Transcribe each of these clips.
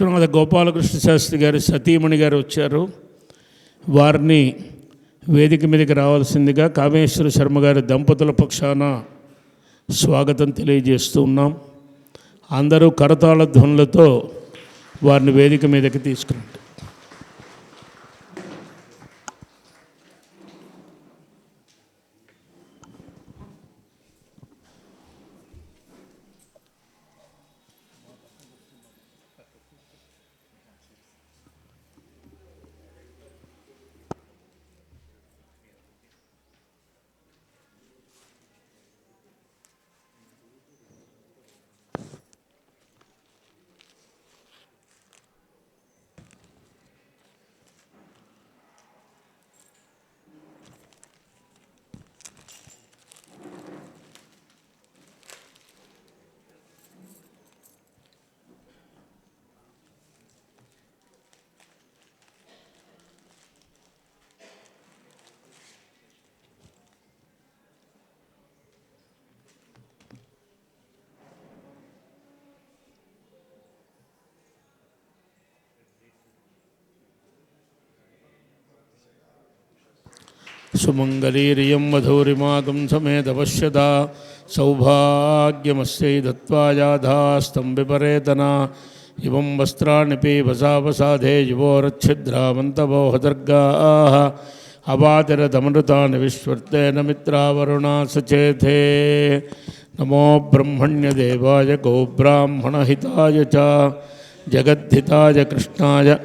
విశ్వనాథ గోపాలకృష్ణ శాస్త్రి గారు సతీమణి గారు వచ్చారు. వారిని వేదిక మీదకి రావాల్సిందిగా కామేశ్వర శర్మ గారి దంపతుల పక్షాన స్వాగతం తెలియజేస్తూ ఉన్నాం. అందరూ కరతాళ ధ్వనులతో వారిని వేదిక మీదకి తీసుకురండి. सुमङ्गलीरियं वधूरिमागं समेतपश्यदा सौभाग्यमस्यै दत्त्वायाधास्तं विपरेतना। इवं वस्त्राणि पीपसावसाधे युवोरच्छिद्रामन्तवोहदर्गाः अवातिरतमृतानि विश्वर्तेन मित्रावरुणा सचेथे नमो ब्रह्मण्यदेवाय गोब्राह्मणहिताय च। जगद्धिताय कृष्णाय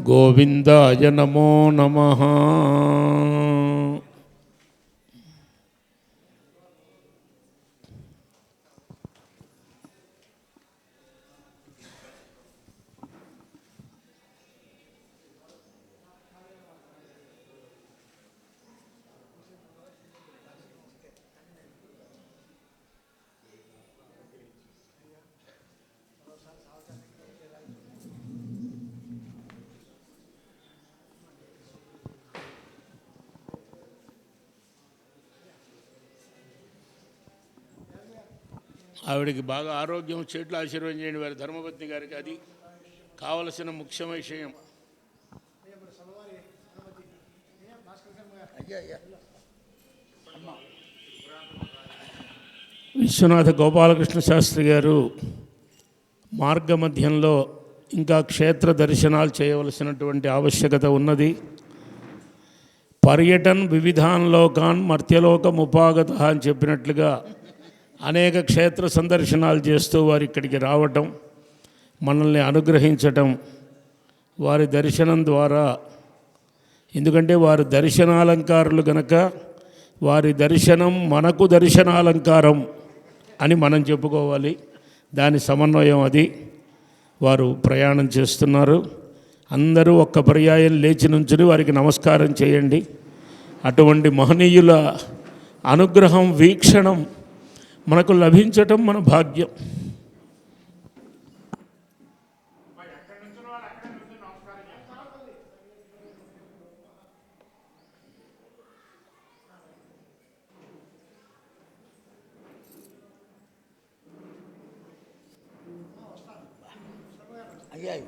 गोविन्दाय नमो नमः। ఆవిడకి బాగా ఆరోగ్యం చెట్లు ఆశీర్వాదం చేయండి వారి ధర్మపత్ని గారికి అది కావలసిన ముఖ్య విషయం. విశ్వనాథ గోపాలకృష్ణ శాస్త్రి గారు మార్గమధ్యంలో ఇంకా క్షేత్ర దర్శనాలు చేయవలసినటువంటి ఆవశ్యకత ఉన్నది. పర్యటన్ వివిధాన్ లోకాన్ మర్త్యలోకం ఉపాగత అని చెప్పినట్లుగా అనేక క్షేత్ర సందర్శనాలు చేస్తూ వారు ఇక్కడికి రావటం మనల్ని అనుగ్రహించటం వారి దర్శనం ద్వారా. ఎందుకంటే వారు దర్శనాలంకారులు గనక వారి దర్శనం మనకు దర్శనాలంకారం అని మనం చెప్పుకోవాలి. దాని సమన్వయం అది. వారు ప్రయాణం చేస్తున్నారు. అందరూ ఒక్క పర్యాయం లేచి నుంచుని వారికి నమస్కారం చేయండి. అటువంటి మహనీయుల అనుగ్రహం వీక్షణం మనకు లభించటం మన భాగ్యం అయ్యాయి